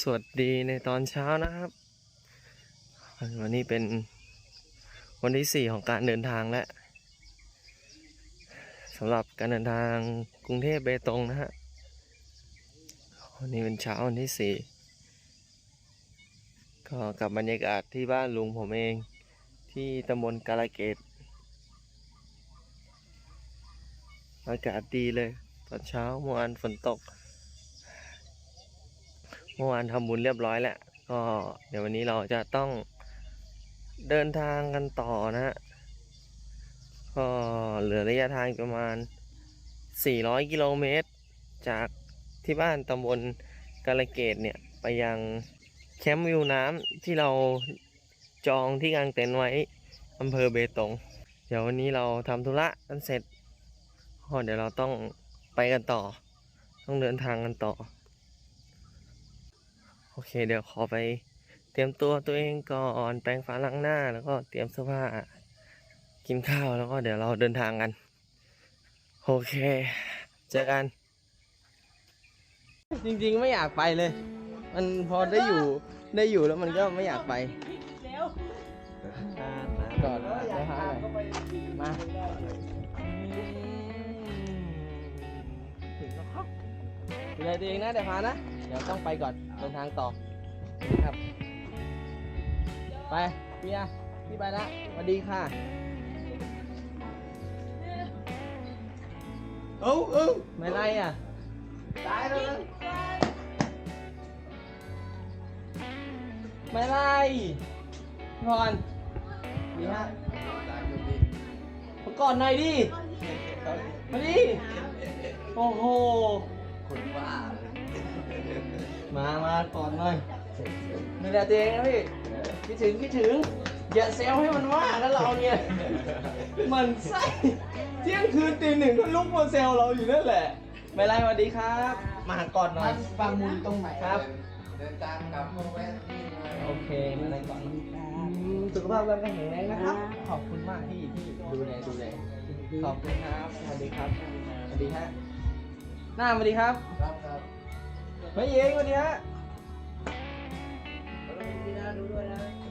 สวัสดีในตอนเช้านะครับ วันนี้เป็นวันที่สี่ของการเดินทางแล้วสำหรับการเดินทางกรุงเทพเบตงนะฮะวันนี้เป็นเช้าวันที่สี่ก็กลับบรรยากาศที่บ้านลุงผมเองที่ตำบลกาลเกต อากาศดีเลย ตอนเช้าเมื่อวานฝนตก เมื่อวานทำบุญเรียบร้อยแล้วก็เดี๋ยววันนี้เราจะต้องเดินทางกันต่อนะฮะก็เหลือระยะทางประมาณ 400 กิโลเมตร จากที่บ้านตำบลกาลเกตเนี่ยไปยังแคมป์วิวน้ำที่เราจองที่กางเต็นท์ไว้อำเภอเบตง เดี๋ยววันนี้เราทำธุระกันเสร็จก็เดี๋ยวเราต้องไปกันต่อ ต้องเดินทางกันต่อ โอเค เดี๋ยวขอไปเตรียมตัวตัวเองก่อนแปรงฟันล้างหน้า แล้วก็เตรียมเสื้อผ้ากินข้าวแล้วก็เดี๋ยวเราเดินทางกัน โอเค เจอกัน จริงๆไม่อยากไปเลย มันพอได้อยู่ได้อยู่แล้วมันก็ไม่อยากไปมาก่อนเสื้อผ้าหน่อยมาถึงแล้วครับดูแลตัวเองนะเดี๋ยวพานะ เดี๋ยวต้องไปก่อน เดินทางต่อครับ ไปพี่อะพี่ไปละสวัสดีค่ะ เอ้าเอ้าไม่ไรอะ ตายแล้วนะไม่ไรพี่พรดีฮะมาก่อนหน่อยดิ มาดิ โอ้โห คนว่า มามาก่อนหน่อยดูแลตัวเองนะพี่คิดถึงคิดถึง อย่าเซลให้มันว่านะเราเนี่ยมันไส้เที่ยงคืนตีหนึ่งก็ลุกมาเซลเราอยู่นั่นแหละไม่ไรสวัสดีครับ มาก่อนหน่อยบางมูลตรงไหนครับ เดินตามกลับมาแวะที่มาโอเคมาอะไรก่อนอืมสุขภาพร่างกายแข็งแรงนะครับ ขอบคุณมากที่ที่ดูแลดูแลขอบคุณครับสวัสดีครับสวัสดีฮะหน้าสวัสดีครับครับครับ ไม่เองสวันนี้ฮะดูด้วยนะ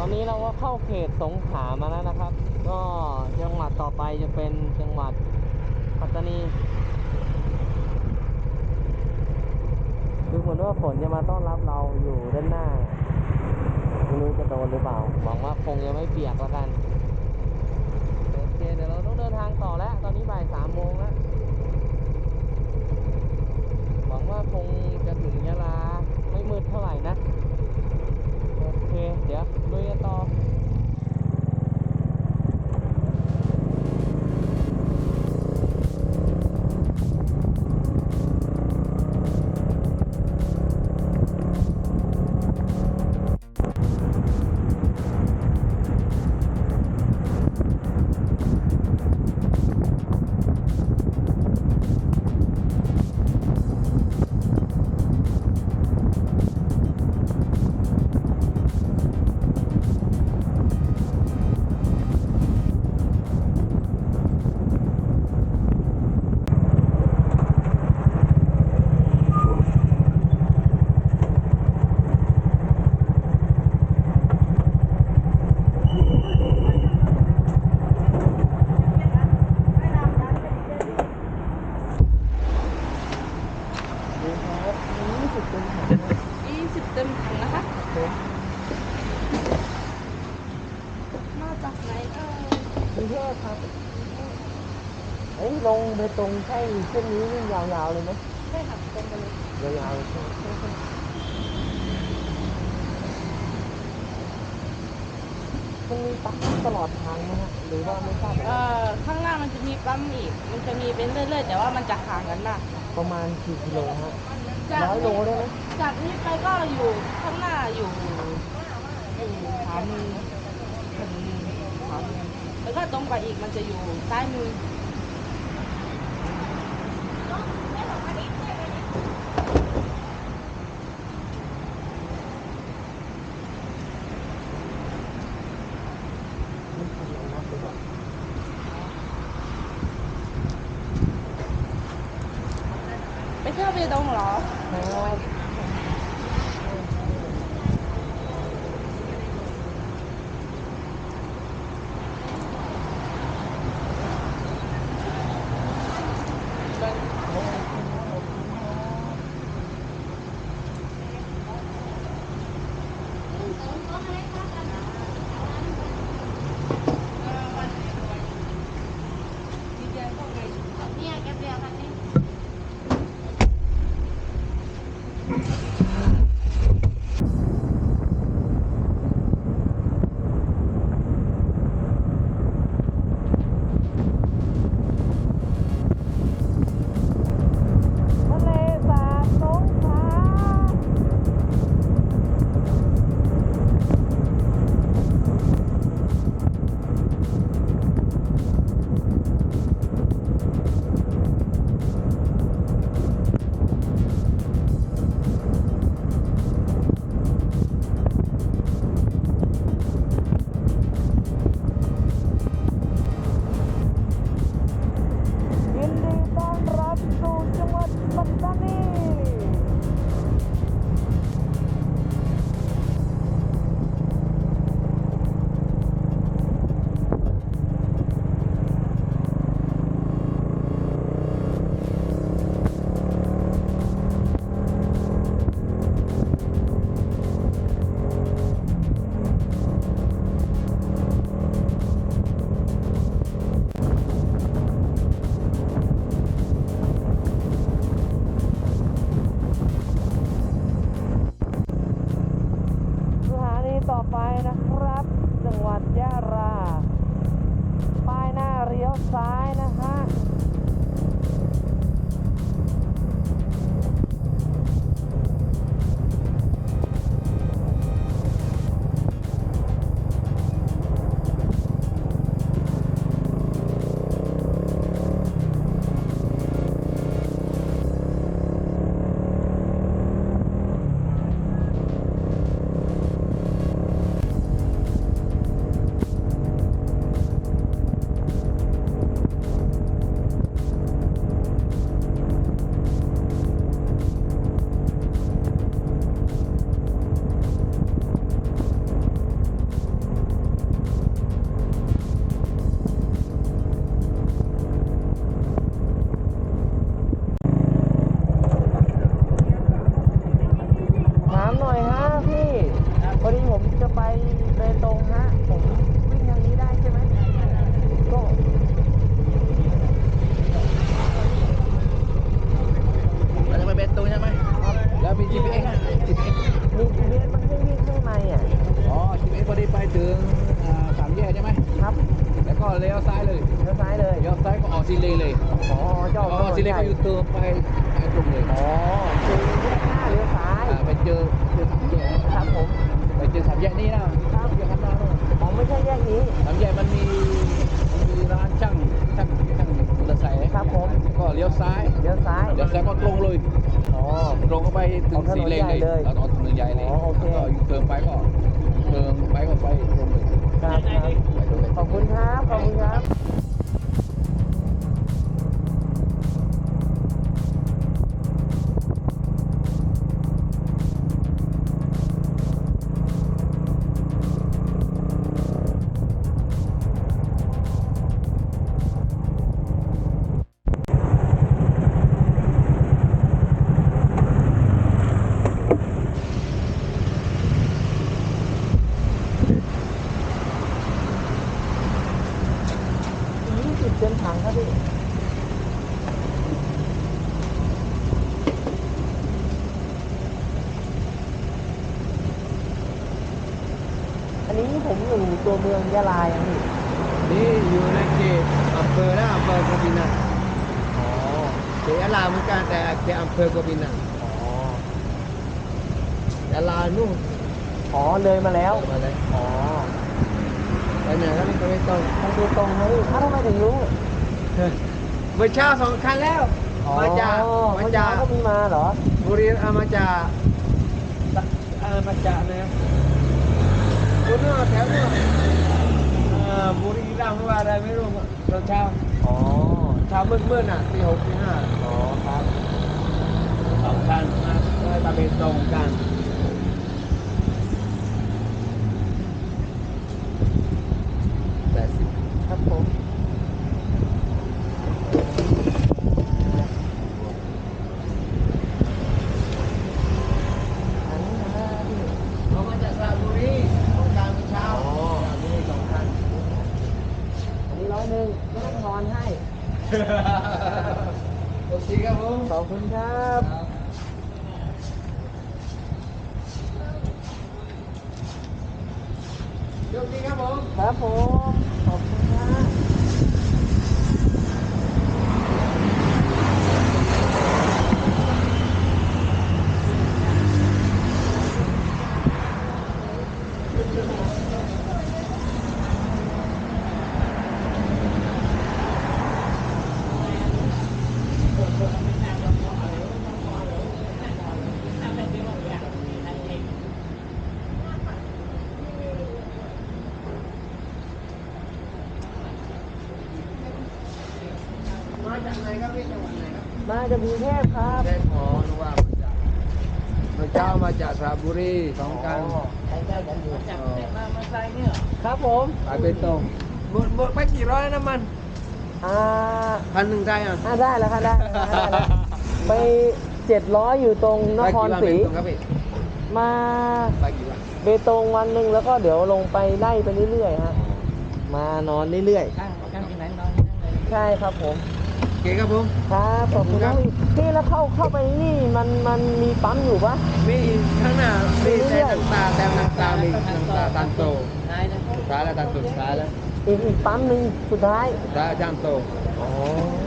อนนี้เราก็เข้าเขตสงขลามาแล้วนะครับ ก็จังหวัดต่อไปจะเป็นจังหวัดปัตตานีดูเหมือนว่าฝนจะมาต้อนรับเราอยู่ด้านหน้าไม่รู้จะโดนหรือเปล่าหวังว่าคงยังไม่เปียกแล้วกันโอเคเดี๋ยวเราต้องเดินทางต่อแล้ว ตอนนี้บ่ายสามโมงแล้วหวังว่าคงจะถึงยะลาไม่มืดเท่าไหร่นะ OK，行，落叶到。 สิเต็มถังยี่สิบเต็มถังนะคะมาจากไหนเอ่ยกรุงเทพครับเอ้ยลงไปตรงใช่เส้นนี้วิ่ยาวๆเลยไหมใช่ค่ะตรงไปเลยยาวๆเลยใช่ไหมมันมีปั๊มตลอดทางไหมฮะหรือว่าไม่ทราบเออข้างหน้ามันจะมีปั๊มอีก มันจะมีเป็นเรื่อยๆ แต่ว่ามันจะห่างกันนะประมาณกี่กิโลฮะ จากร้อยโลได้ไหมจากนี้ไปก็อยู่ข้างหน้าอยู่อยู่ขวามือถนนขวามือแล้วก็ตรงไปอีกมันจะอยู่ซ้ายมือไปเที่ยวเบตงเหรอ ยวซ้ายนะฮะถ ไปเจอสามแยกนี่นะสามแยกข้างหน้านู่นอ๋อไม่ใช่แยกนี้ สามแยกมันมีมันมีร้านช่างช่างช่างมอเตอร์ไซค์ครับผมแล้วก็เลี้ยวซ้ายเลี้ยวซ้าย เลี้ยวซ้ายก็ตรงเลยอ๋อ ตรงเข้าไปถึอองกถนนสีเลนใหญ่เลยเลยแล้วต่อถนนใหญ่เลยอ๋อโอเค แล้วก็ยูเทิร์นไปก็เทิร์นไปก็ไปตรงเลยครับครับ ไปตรงเลย ขอบคุณครับ ขอบคุณครับ ตัวเมืองยะลาอย่างนี้นี่อยู่ในเขตอำเภอและอำเภอกบินันอ๋อเขตยะลาเหมือนกันแต่เขตอำเภอกบินันอ๋อยะลานู่นอ๋อเลยมาแล้วมาเลยอ๋อไปไหนแล้วนี่ก็ไม่ต้องไปดูตรงไหมอ้าวทำไมถึงรู้เมื่อเช้าสองคันแล้วอ๋อมาจากเมื่มาอเช้าจากก็มีมาเหรอบุรีรัมย์มาจากเออมาจากนะคุณนู่นแถวนู่น อ่อบุรีรัมย์ว่าอะไรไม่รู้ตอนเช้าอ๋อ เช้ามืดๆน่ะตีหกตีห้าอ๋อครับสองคันมาได้ตะเบนตรงกันแปดสิบ ครับผมอันนี้นะพี่ เรามาจากสระบุรีต้องการเมื่อเช้า อ๋อ สระบุรีสองคัน อันนี้ร้อยหนึ่งก็ต้องทอนให้ โอเคครับผม ข อบคุณครับโชคดีครับผม ครับผม ขอบคุณครับ นครับพี่จังหวัดไหนครับมาจากกรุงเทพครับแจ้งขอหรือว่ามาจากเมื่อเช้ามาจากสระบุรีสองคันใกล้ๆกันอยู่จากมามาใส่เนี่ยครับผมไปเบตงหมดหมดไปกี่ร้อยน้ำมันอ่าพันหนึ่งได้อะอ่าได้แล้วครับได้แล้วครับได้แล้วไปเจ็ดร้อยอยู่ตรงนครศรีไปกี่วันเบตงครับพี่มาไปกี่วันเบตงวันหนึ่งแล้วก็เดี๋ยวลงไปไล่ไปเรื่อยๆฮะมานอนเรื่อยข้างข้างที่ไหนนอนที่นั่นเลยๆใช่ครับผมโอ เคครับผมครับขอบคุณครันะบพี่พี่แล้วเข้าเข้าไปนี่มันมันมีปั๊มอยู่ปะมีข้างหน้ามีเรื่แต่อยๆน้ำตาแต่น้ำตามีน้ำตาตันโตนายนะสุดท้ายแล้วตันโตสุดท้ายแล้วอีกอีกปั๊มหนึ่งสุดท้ายสุดท้ายจานโตอ๋อ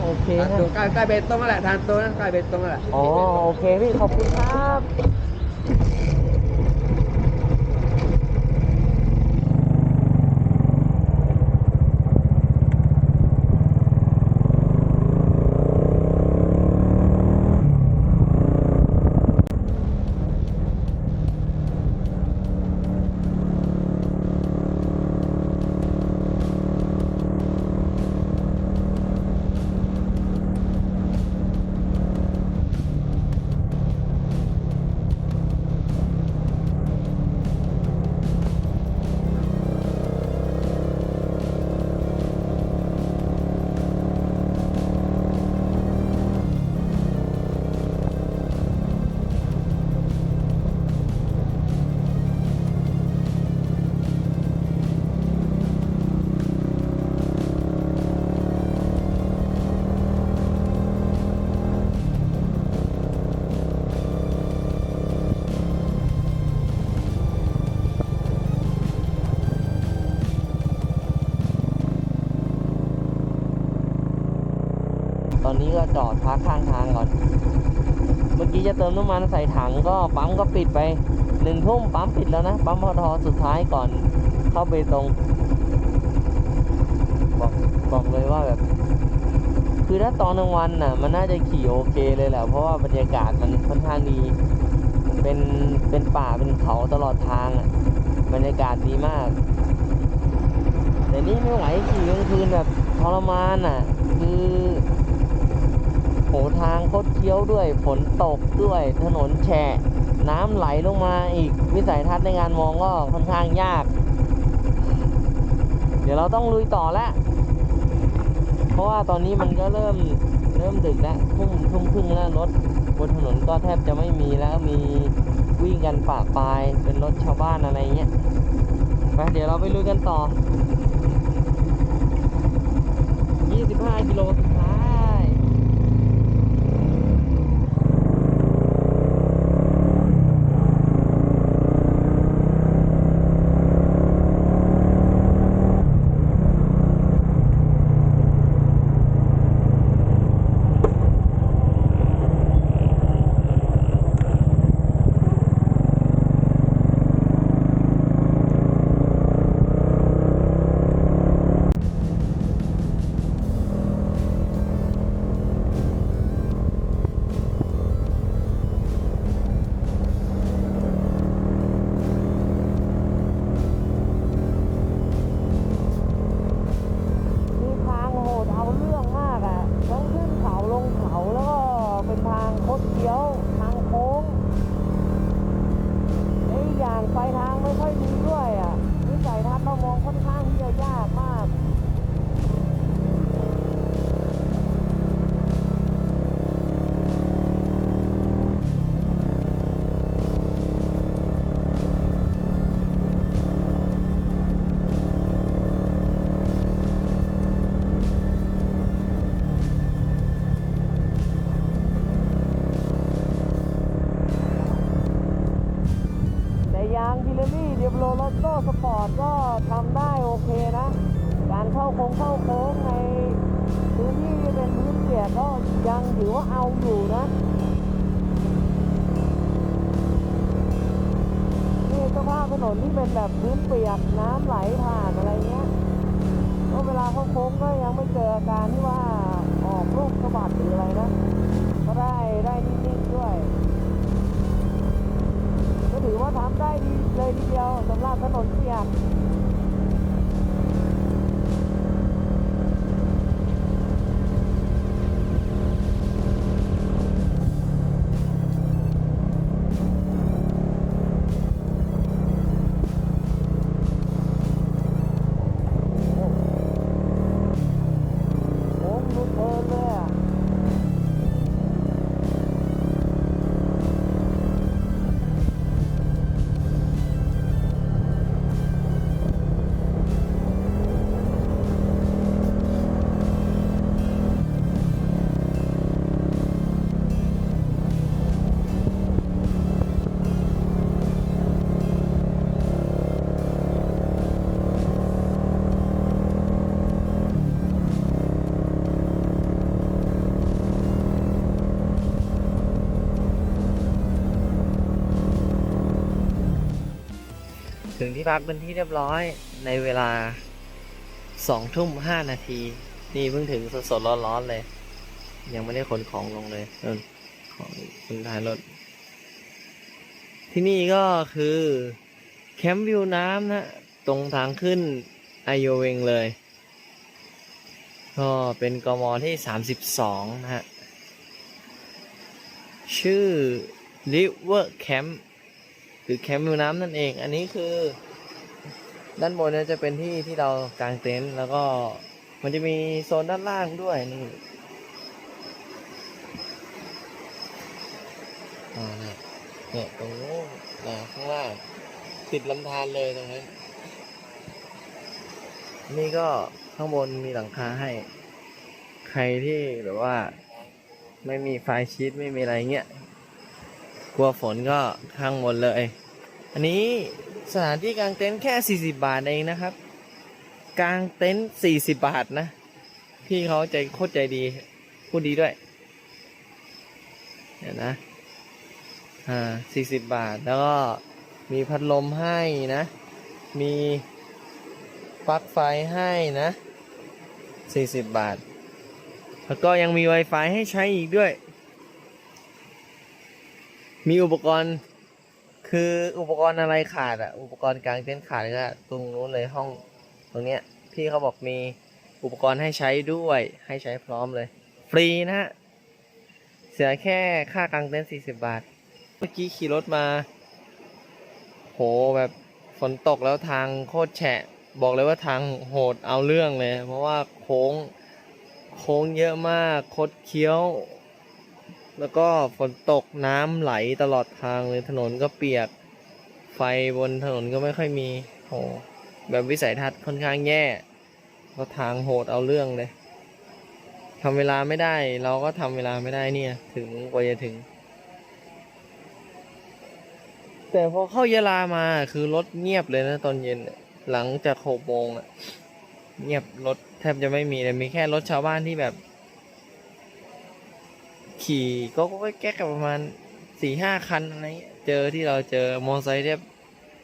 โอเคตันฮะโตใกล้ใกล้เบตงนั่นแหละตันโตนะใกล้เบตงนั่นแหละอ๋อโอเคพี่ขอบคุณครับ อนนี้ก็จอดพักข้างทางก่อน เมื่อกี้จะเติมน้ำมันใส่ถังก็ปั๊มก็ปิดไปหนึ่งทุ่มปั๊มปิดแล้วนะ ปั๊มพอทอสุดท้ายก่อนเข้าไปตรงบอกบอกเลยว่าแบบ คือถ้าตอนกลางวันน่ะ มันน่าจะขี่โอเคเลยแหละ เพราะว่าบรรยากาศมันค่อนข้างดีเป็นเป็นป่าเป็นเขาตลอดทางอะบรรยากาศดีมาก แต่นี่ไม่ไหวขี่กลางคืนแบบทรมานอะ คือ หทางคดเคี้ยวด้วยฝนตกด้วยถนนแฉะ น้ำไหลลงมาอีกวิสัยทัศน์ในการมองก็ค่อนข้างยาก เดี๋ยวเราต้องลุยต่อแล้วเพราะว่าตอนนี้มันก็เริ่มเริ่มดึกแล้วทุ่มทุ่มครึ่งแล้วรถบนถนนก็แทบจะไม่มีแล้วมีวิ่งกันปะปายเป็นรถชาวบ้านอะไรเงี้ยไปเดี๋ยวเราไปลุยกันต่อ 25 กิโล โรโลโตสปอร์ตก็ทำได้โอเคนะ การเข้าโค้งเข้าโค้งในพื้นที่เป็นพื้นเปียกก็ยังถือว่าเอาอยู่นะนี่สภาพถนนที่เป็นแบบพื้นเปียกน้ำไหลผ่านอะไรเงี้ยก็เวลาเข้าโค้งก็ยังไม่เจออาการที่ว่าออกลูกสะบัดหรืออะไรนะ ก็ได้ได้นิ่งๆด้วย ว่าทำได้ดีเลยทีเดียวสำหรับถนนเปียก ถึงที่พักเป็นที่เรียบร้อยในเวลาสองทุ่มห้านาที นี่เพิ่งถึงสดๆร้อนๆเลย ยังไม่ได้ขนของลงเลยเออของคนท้ายรถ ที่นี่ก็คือแคมป์วิวน้ำนะ ตรงทางขึ้นไอโยเวงเลย ก็เป็นกมที่ 32 นะฮะ ชื่อ River Camp คือแคมป์วิวน้ำนั่นเอง อันนี้คือ ด้านบนเนี่ยจะเป็นที่ที่เรากางเต็นท์แล้วก็มันจะมีโซนด้านล่างด้วยนี่อ่าเนี่ยเนี่ยตรงนู้นนะข้างล่างติดลำธารเลยตรงนั้นนี่ก็ข้างบนมีหลังคาให้ ใครที่แบบว่า ไม่มีไฟชีตไม่มีอะไรเงี้ย กลัวฝนก็ข้างบนเลย อันนี้สถานที่กางเต็นท์แค่ 40 บาทเองนะครับ กางเต็นท์40 บาทนะ พี่เขาใจโคตรใจดีพูดดีด้วยเดี๋ยวนะ อ่า 40 บาท แล้วก็มีพัดลมให้นะ มีปลั๊กไฟให้นะ 40 บาท แล้วก็ยังมี Wi-Fi ให้ใช้อีกด้วย มีอุปกรณ์ คืออุปกรณ์อะไรขาดอะอุปกรณ์กลางเต็นท์ขาดก็ตรงนู้นเลยห้องตรงเนี้ยพี่เขาบอกมีอุปกรณ์ให้ใช้ด้วยให้ใช้พร้อมเลย ฟรีนะฮะเสียแค่ค่ากลางเต็นท์40 บาท เมื่อกี้ขี่รถมา โหแบบฝนตกแล้วทางโคตรแฉะ บอกเลยว่าทางโหดเอาเรื่องเลย เพราะว่าโค้งโค้งเยอะมากคดเคี้ยว แล้วก็ฝนตกน้ำไหลตลอดทางเลยถนนก็เปียก ไฟบนถนนก็ไม่ค่อยมีโหแบบวิสัยทัศน์ค่อนข้างแย่ก็ทางโหดเอาเรื่องเลยทำเวลาไม่ได้ เราก็ทำเวลาไม่ได้เนี่ย ถึงกว่าจะถึง แต่พอเข้ายะลามาคือรถเงียบเลยนะตอนเย็นหลังจากหกโมงอะเงียบรถแทบจะไม่มีเลยมีแค่รถชาวบ้านที่แบบ ขี่ก็ก็แก้กันประมาณสี่ห้าคันอะไรเจอที่เราเจอมอไซค์แทบ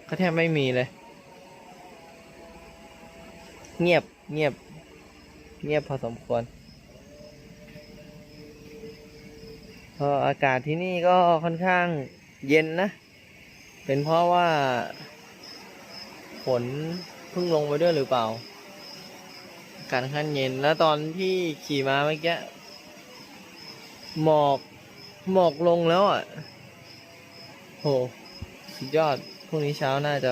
ก็แทบไม่มีเลย เงียบเงียบ เงียบพอสมควรพออากาศที่นี่ก็ค่อนข้างเย็นนะ เป็นเพราะว่าฝนเพิ่งลงไปด้วยหรือเปล่า อากาศค่อนข้างเย็นแล้วตอนที่ขี่มาเมื่อกี้ หมอกหมอกลงแล้วอะ โห สุดยอด พรุ่งนี้เช้าน่าจะ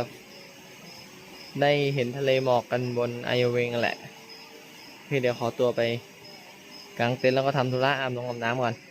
ได้เห็นทะเลหมอกกันบนไอโอเวงแหละ พี่เดี๋ยวขอตัวไปกางเต็นท์แล้วก็ทำธุระอาบน้ำอาบน้ำก่อน